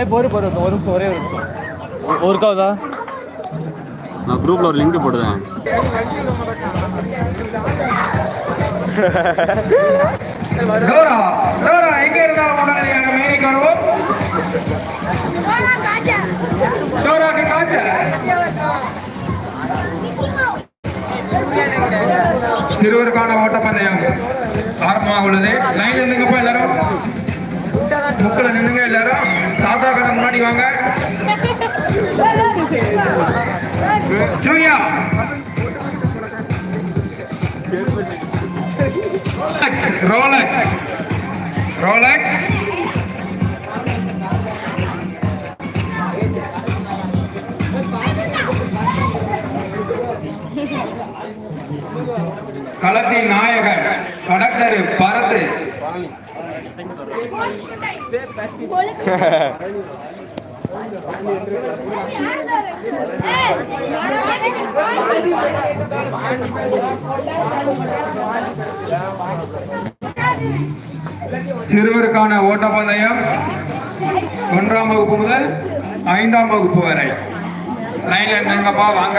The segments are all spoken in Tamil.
ஏய் பொறு பொறு ஒரு நிமிஷம் ஒரே ஒரு நிமிஷம். ஒரு காவதா நான் குரூப்ல ஒரு லிங்க் போடுறேன். எங்க இருந்தாலும் மேலே வருவோம். டோராக்கு காய்ச்சல். சிறுவருக்கான ஓட்டப்பந்தயம் ஆரம்பமாக உள்ளது லைன்ல நின்னுங்கப்பா எல்லாரும். முக்கில் நின்னுங்க எல்லாரும். பண்ணிக்கோங்க. சூர்யா ரோலக்ஸ். ரோலக்ஸ். களத்தின் நாயகன் கடற்கரை பரத்து. சிறுவருக்கான ஓட்டப்பந்தயம் ஒன்றாம் வகுப்பு முதல் ஐந்தாம் வகுப்பு வரை. லைன்ல நின்னுங்கப்பா வாங்க.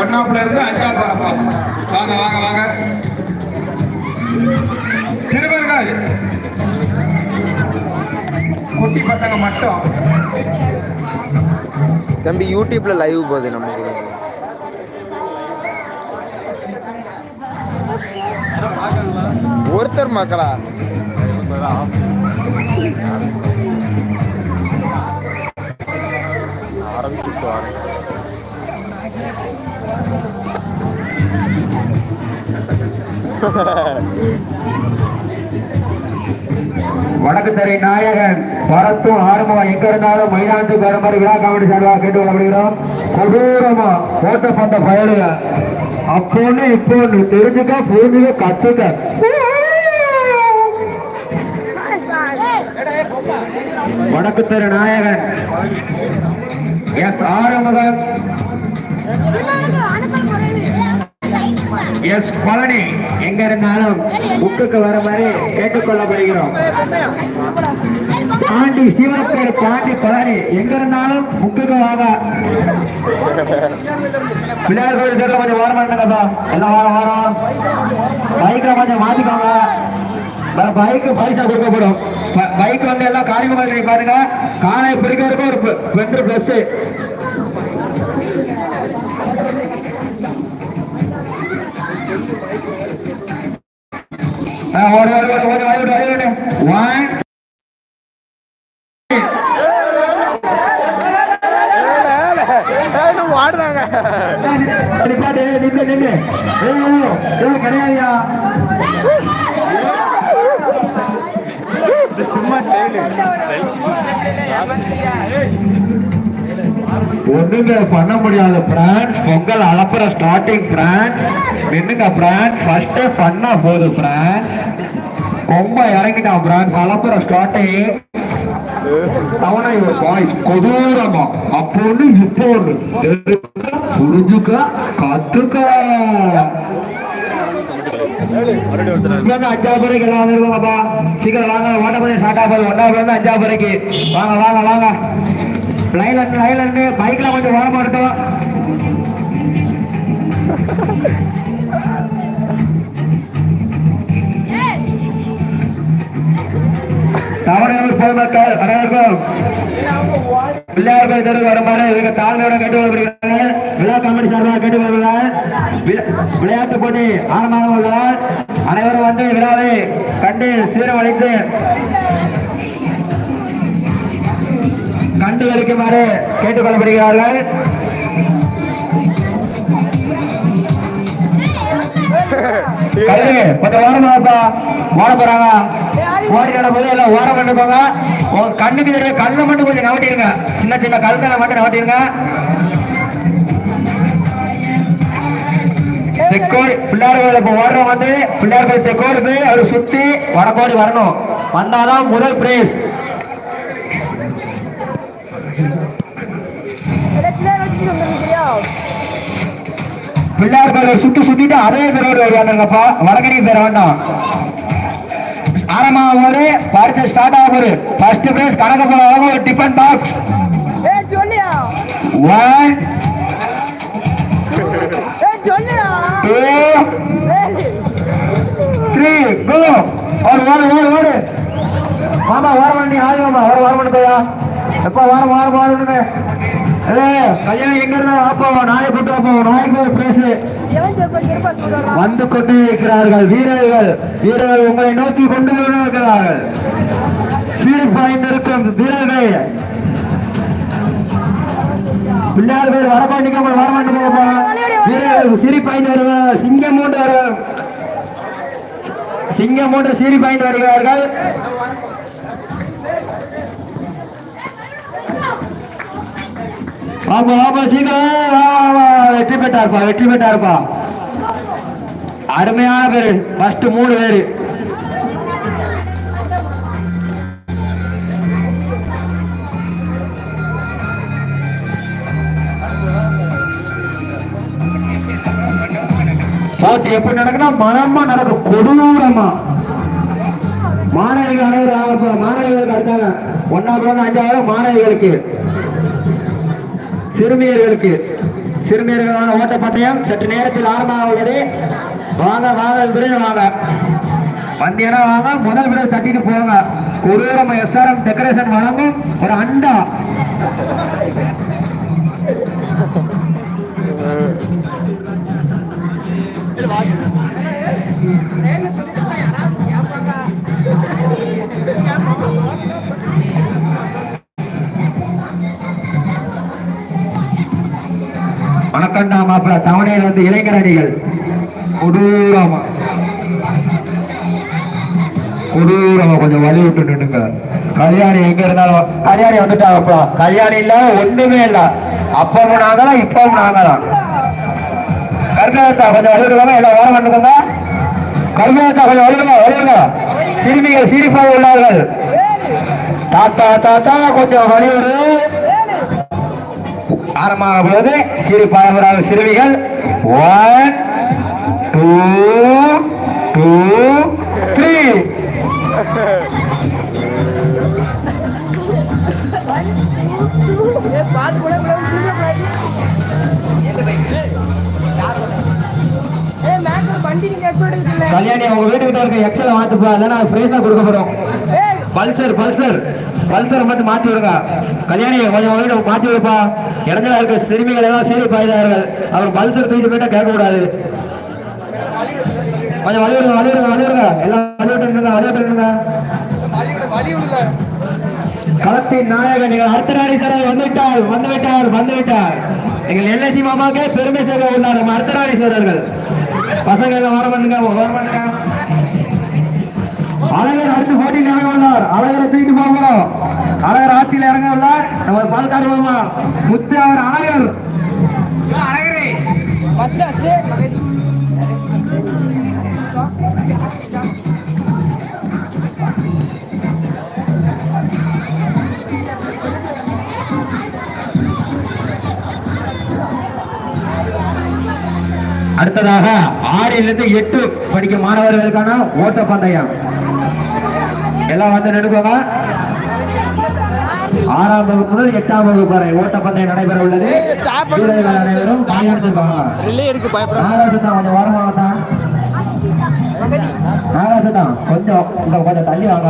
ஒன்னாப்புல இருந்து அஞ்சாம் வரப்பா வாங்க வாங்க வாங்க. சிறுவர்கள். குட்டி பசங்க மட்டும். தம்பி யூடியூப்ல லைவ் போகுது நமக்கு ஒருத்தர் மக்களா? ஆரம்பிச்சுட்டு வரேன் வடக்கு தரை நாயகன் பரத்தும் ஆரம்பம் எங்க இருந்தாலும் மைதானத்துக்கு வர மாதிரி விழா காமெடி சார்பாக கேட்டு கொள்ளப்படுகிறோம் கொடூரமா பந்த பயலுக. அப்போன்னு இப்போ தெரிஞ்சுக்க புரிஞ்சுக்க கத்துக்க. வடக்கு தெரு நாயகன். S Arumugam S Palani. எங்க இருந்தாலும் புக்குக்கு வர மாதிரி கேட்டுக்கொள்ளப்படுகிறோம். பாண்டி சிவப்பேர் பாண்டி பழனி. எங்க இருந்தாலும் புக்குக்கு வாங்க. பிள்ளையார் கோயில் தெருல கொஞ்சம் ஓரம் பண்ணுங்கப்பா எல்லாம் வாரம் வாரம். பைக்கில் கொஞ்சம் மாத்திக்கோங்க பைக்கு பைசா கொடுக்கப்படும் பைக் வந்து எல்லாம் காலிமுகம் பாருங்க காலை பிடிக்கிறதுக்கு ஒரு ரெண்டு பிளஸ் ஓடி ஓடி ஓடி ஓடி ஓடி ஓடி ஓடி ஒன் ஆடுறாங்க நின்று நின்று இது சும்மா ஒண்ணுங்க பண்ண முடியாத பிரான்ஸ் பொங்கல் அளப்புற ஸ்டார்டிங் பிரான்ஸ் நின்னுங்க பிரான்ஸ் ஃபர்ஸ்ட் பண்ணா போது பிரான்ஸ் கொம்ப இறங்கிட்டான் பிரான்ஸ் அளப்புற ஸ்டார்டிங் அவனா இவர் பாய்ஸ் கொடூரமா. அப்போன்னு இப்போ ஒண்ணு. புரிஞ்சுக்க கத்துக்க மறுபடியும் ஒருத்தர் இங்க இருந்து அஞ்சாவது வரைக்கும் எல்லாம் வந்துருக்கோங்கப்பா சீக்கிரம் வாங்க. ஓட்டப்பந்தயம் ஸ்டார்ட் ஆகுது. ஒன்றாவது இருந்து அஞ்சாவது வரைக்கும் வாங்க வாங்க வாங்க. லைன்ல லைன்ல இருந்து பைக்ல கொஞ்சம் ஓரமா இருக்கட்டும் தமிழக பொதுமக்கள் அனைவருக்கும் பிள்ளையார் கோயில் தெருவுக்கு வருமாறு இதுக்கு தாழ்மையோட கேட்டு வருகிறார்கள் விழா கமிட்டி சார்பாக கேட்டுக்கொள்கிறார் வருகிறார் விளையாட்டு போட்டி ஆரம்பமாக உள்ளதால் அனைவரும் வந்து விழாவை கண்டு சீரமளித்து கண்டு வலிக்குமாறு கேட்டுக்கொள்ளப்படுகிறார்கள் கொஞ்சம் ஓரமாப்பா ஓட போறாங்க. ஓடி போது எல்லாம் ஓரம் பண்ணிக்கோங்க கண்ணுக்கு கல்லை மட்டும் கொஞ்சம் நவட்டிருங்க. சின்ன சின்ன கல்களை மட்டும் நவட்டிருங்க. தெக்கோடி பிள்ளையார் கோயில் இப்போ ஓடுறவங்க வந்து பிள்ளையார் கோயில் தெக்கோடு போய் அதை சுத்தி வடக்கோடி வரணும். வந்தாதான் முதல் பிரைஸ் பிள்ளையார் கோயில் சுத்தி சுத்திட்டு அதே தெருவோடு ஓடியாந்துருங்கப்பா. வடகடி பேர வேண்டாம். ஆரம்பா ஒரு பரிசு ஸ்டார்ட் ஆக போகுது ஃபர்ஸ்ட் பிரைஸ் கணக்கு போல ஒரு டிஃபன் பாக்ஸ் ஒன் ஓடு ஓடு ஓடு மாமா வர வண்டி ஆதி மாமா வர வர பண்ணுயா எப்ப வர வர வரணுங்க ஏ கல்யாணம் எங்க இருந்தா வாப்போ நாயை கூட்டு வாப்போ நாய்க்கு ஒரு பேசு வந்து கொண்டே இருக்கிறார்கள் வீரர்கள். வீரர்கள் உங்களை நோக்கி கொண்டு இருக்கிறார்கள் சீர்பாய்ந்து இருக்கும் வீரர்கள் பிள்ளையார்கள் வரமாட்டீங்க வரமாட்டீங்க வீரர்கள் சிரிப்பாய்ந்து வருவார்கள் இங்கே மூன்று சீரி பாய்ந்து வருகிறார்கள். ஆமா ஆமா சீக்கிரம். வெற்றி பெற்றார்ப்பா வெற்றி பெற்றார்ப்பா. அருமையான பேரு. ஃபர்ஸ்ட் மூணு பேரு. எப்படி நடக்கணும் மனமா நடக்கும். கொடூரமா. மாணவிகள் அனைவரும் ஆகப்போ மாணவிகளுக்கு அடுத்தாங்க. ஒன்னாவது அஞ்சாவது மாணவிகளுக்கு. சிறுமியர்களுக்கு. சிறுமியர்களான ஓட்டப்பந்தயம் சற்று நேரத்தில் ஆரம்பமாக உள்ளது. வாங்க வாங்க விரைவில் வாங்க. வந்தீங்கன்னா வாங்க. முதல் விரை தட்டிட்டு போங்க. கொடூரம் எஸ்ஆர்எம் டெக்கரேஷன் வழங்கும் ஒரு அண்டா. வணக்கம்டா மாப்பிள்ள தவணையில் வந்து இளைஞர் அணிகள் கொடூரமா. கொடூரமா கொஞ்சம் வழி விட்டு நின்னுங்க. கல்யாணி எங்க இருந்தாலும் கல்யாணி வந்துட்டாங்கப்பா கல்யாணி இல்ல ஒண்ணுமே இல்ல. அப்பவும் நாங்களாம் இப்பவும் நாங்களாம் கருணாத்தா கொஞ்சம் வலிவிடுவாங்க எல்லாம் ஓரம் பண்ணுங்க கருணாத்தா கொஞ்சம் வழி விடுங்க சிறுமிகள் சிரிப்பாக உள்ளார்கள். தாத்தா தாத்தா கொஞ்சம் வலிவிடு ஆரம்பமாக உள்ளது. சிறு பாரம்பரிய சிறுமிகள். One two two three Kalyani உங்க வீட்டுக்கிட்ட இருக்க எக்ஸல மாத்துப்பா இல்லைன்னா பிரைஸா கொடுக்க போறோம். பல்சர் பல்சர் பல்சர் மட்டும் மாத்தி விடுங்க. கல்யாணி கொஞ்சம் மாத்தி விடுப்பா. இடத்துல இருக்கிற சிறுமிகள் எல்லாம் சீரி பாய்தார்கள் அவர் பல்சர் தூக்கிட்டு போயிட்டா கேட்க கூடாது கொஞ்சம் வழி விடுங்க வழி எல்லாம் வழி விட்டுருங்க களத்தின் நாயகன் நீங்கள் அர்த்தநாரி வந்து வந்துவிட்டார் வந்துவிட்டார் வந்துவிட்டார். எங்கள் எல்ஐசி மாமாக்கே பெருமை சேர்க்க உள்ளார் நம்ம அர்த்தநாரீஸ்வரர்கள் பசங்க எல்லாம் வர பண்ணுங்க வர பண்ணுங்க அழகர் அடுத்து போட்டியில் இறங்க உள்ளார். அழகரை தூக்கிட்டு போகிறோம் அழகர் ஆட்சியில் இறங்க உள்ளார் நம்ம பால்காடு மாமா முத்து அவர் அழகர். அழகரே அடுத்ததாக ஆறிலிருந்து எட்டு படிக்கும் மாணவர்களுக்கான ஓட்டப்பந்தயம். எல்லாம் வந்து நினைக்கோங்க ஆறாம் வகுப்பு முதல் எட்டாம் வகுப்பு வரை ஓட்டப்பந்தயம் நடைபெற உள்ளது. வீரர்கள் அனைவரும் கொஞ்சம் கொஞ்சம் தள்ளி வாங்க.